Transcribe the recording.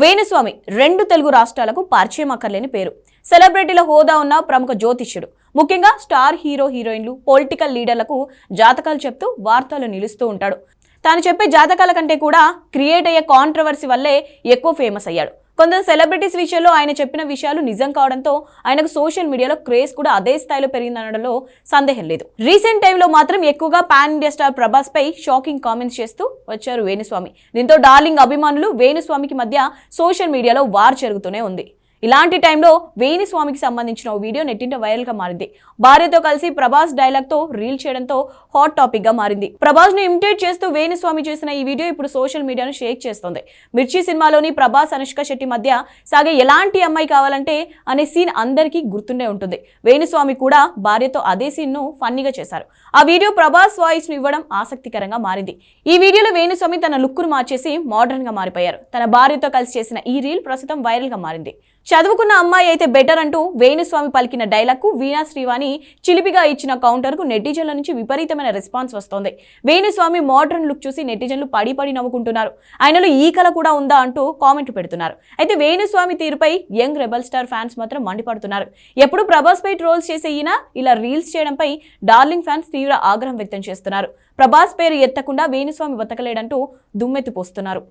వేణుస్వామి రెండు తెలుగు రాష్ట్రాలకు పరిచయం అక్కర్లేని పేరు. సెలబ్రిటీల హోదా ఉన్న ప్రముఖ జ్యోతిష్యుడు. ముఖ్యంగా స్టార్ హీరో హీరోయిన్లు పొలిటికల్ లీడర్లకు జాతకాలు చెప్తూ వార్తలు నిలుస్తూ ఉంటాడు. తాను చెప్పే జాతకాల కంటే కూడా క్రియేట్ అయ్యే కాంట్రవర్సీ వల్లే ఎక్కువ ఫేమస్ అయ్యాడు. కొందరు సెలబ్రిటీస్ విషయంలో ఆయన చెప్పిన విషయాలు నిజం కావడంతో ఆయనకు సోషల్ మీడియాలో క్రేజ్ కూడా అదే స్థాయిలో పెరిగిందనడంలో సందేహం లేదు. రీసెంట్ టైంలో మాత్రం ఎక్కువగా పాన్ ఇండియా స్టార్ ప్రభాస్ పై షాకింగ్ కామెంట్స్ చేస్తూ వచ్చారు వేణుస్వామి. దీంతో డార్లింగ్ అభిమానులు వేణుస్వామికి మధ్య సోషల్ మీడియాలో వార్ జరుగుతూనే ఉంది. ఇలాంటి టైంలో వేణుస్వామికి సంబంధించిన ఓ వీడియో నెట్టింట వైరల్గా మారింది. భార్యతో కలిసి ప్రభాస్ డైలాగ్తో రీల్ చేయడంతో హాట్ టాపిక్గా మారింది. ప్రభాస్ను ఇమిటేట్ చేస్తూ వేణుస్వామి చేసిన ఈ వీడియో ఇప్పుడు సోషల్ మీడియాను షేక్ చేస్తోంది. మిర్చి సినిమాలోని ప్రభాస్ అనుష్క శెట్టి మధ్య సాగే ఎలాంటి అమ్మాయి కావాలంటే అనే సీన్ అందరికీ గుర్తుండే ఉంటుంది. వేణుస్వామి కూడా భార్యతో అదే సీన్ను ఫన్నీగా చేశారు. ఆ వీడియో ప్రభాస్ వాయిస్ను ఇవ్వడం ఆసక్తికరంగా మారింది. ఈ వీడియోలో వేణుస్వామి తన లుక్కును మార్చేసి మోడర్న్గా మారిపోయారు. తన భార్యతో కలిసి చేసిన ఈ రీల్ ప్రస్తుతం వైరల్గా మారింది. చదువుకున్న అమ్మాయి అయితే బెటర్ అంటూ వేణుస్వామి పలికిన డైలాగ్కు వీణా శ్రీవాణి చిలిపిగా ఇచ్చిన కౌంటర్కు నెటిజన్ల నుంచి విపరీతమైన రెస్పాన్స్ వస్తోంది. వేణుస్వామి మోడర్న్ లుక్ చూసి నెటిజన్లు పడి పడి నవ్వుకుంటున్నారు. ఆయనలో ఈ కళ కూడా ఉందా అంటూ కామెంట్ పెడుతున్నారు. అయితే వేణుస్వామి తీరుపై యంగ్ రెబల్ స్టార్ ఫ్యాన్స్ మాత్రం మండిపడుతున్నారు. ఎప్పుడు ప్రభాస్ పై ట్రోల్స్ చేసే ఈయన ఇలా రీల్స్ చేయడంపై డార్లింగ్ ఫ్యాన్స్ తీవ్ర ఆగ్రహం వ్యక్తం చేస్తున్నారు. ప్రభాస్ పేరు ఎత్తకుండా వేణుస్వామి బతకలేడంటూ దుమ్మెత్తిపోస్తున్నారు